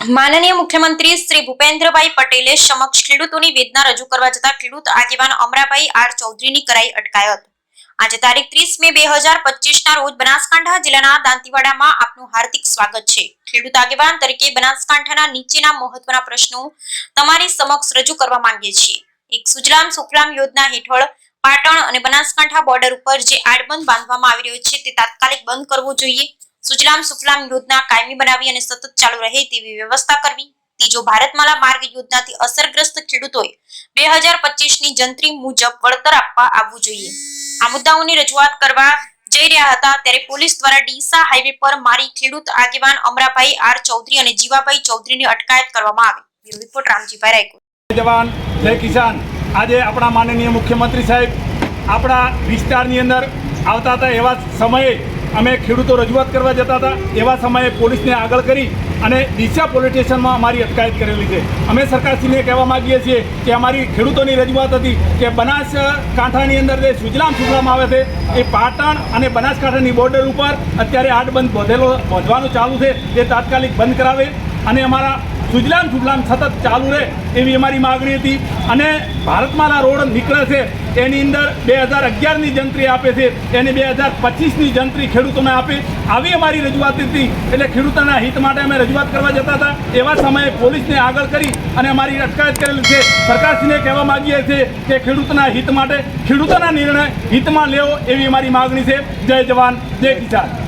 માનનીય મુખ્યમંત્રી શ્રી ભૂપેન્દ્રભાઈ પટેલે સમક્ષ ખેડૂતોની વેદના રજૂ કરવા જતા ખેડૂત આગેવાન અમરાભાઈ આર ચૌધરીની કરાઈ અટકાયત. આજે તારીખ ત્રીસ મે બે હજાર પચીસના રોજ બનાસકાંઠા જિલ્લાના દાંતીવાડામાં આપનું હાર્દિક સ્વાગત છે. ખેડૂત આગેવાન તરીકે બનાસકાંઠાના નીચેના મહત્વના પ્રશ્નો તમારી સમક્ષ રજૂ કરવા માંગીએ છીએ. એક સુજલામ સુફલામ યોજના હેઠળ પાટણ અને બનાસકાંઠા બોર્ડર ઉપર જે આડબંધ બાંધવામાં આવી રહ્યો છે તે તાત્કાલિક બંધ કરવો જોઈએ. સુજલામ સુફલામ યોજના કાયમી બનાવી અને સતત ચાલુ રહે તેવી વ્યવસ્થા કરવી. ત્રીજો ભારતમાલા માર્ગ યોજનાથી અસરગ્રસ્ત ખેડૂતોએ બે હજાર પચીસની જંત્રી મુજબ વળતર આપવા આવવું જોઈએ. આ મુદ્દાઓની રજૂઆત કરવા જઈ રહ્યા હતા ત્યારે પોલીસ દ્વારા ડીસા હાઈવે પર મારી ખેડૂત આગેવાન અમરાભાઈ આર ચૌધરી અને જીવાભાઈ ચૌધરીની અટકાયત કરવામાં આવી. બ્યુરો રિપોર્ટ, રામજીભાઈ રાયકોટ જવાન જય કિસાન. આજે આપણા માનનીય મુખ્યમંત્રી સાહેબ આપણા વિસ્તારની અંદર આવતા હતા એવા સમયે અમે ખેડૂતો રજૂઆત કરવા જતા હતા. એવા સમયે પોલીસને આગળ કરી અને દિશા પોલીસ સ્ટેશનમાં અમારી અટકાયત કરેલી છે. અમે સરકારશ્રીને કહેવા માગીએ છીએ કે અમારી ખેડૂતોની રજૂઆત હતી કે બનાસકાંઠાની અંદર જે સુજલામ સુજલામ આવે છે, એ પાટણ અને બનાસકાંઠાની બોર્ડર ઉપર અત્યારે આડબંધ બોધેલો, બોધવાનું ચાલુ છે. એ તાત્કાલિક બંધ કરાવે અને અમારા સુજલામ સુજલામ સતત ચાલુ રહે એવી અમારી માગણી હતી. અને ભારતમાંના રોડ નીકળે છે એની અંદર બે હજાર અગિયારની જંત્રી આપે છે. એની બે હજાર પચીસની જંત્રી ખેડૂતોને આપે. આવી અમારી રજૂઆત હતી. એટલે ખેડૂતોના હિત માટે અમે રજૂઆત કરવા જતા હતા. એવા સમયે પોલીસને આગળ કરી અને અમારી અટકાયત કરેલી છે. સરકારશ્રીને કહેવા માંગીએ છીએ કે ખેડૂતોના હિત માટે, ખેડૂતોના નિર્ણય હિતમાં લેવો એવી અમારી માગણી છે. જય જવાન, જય કિસાન.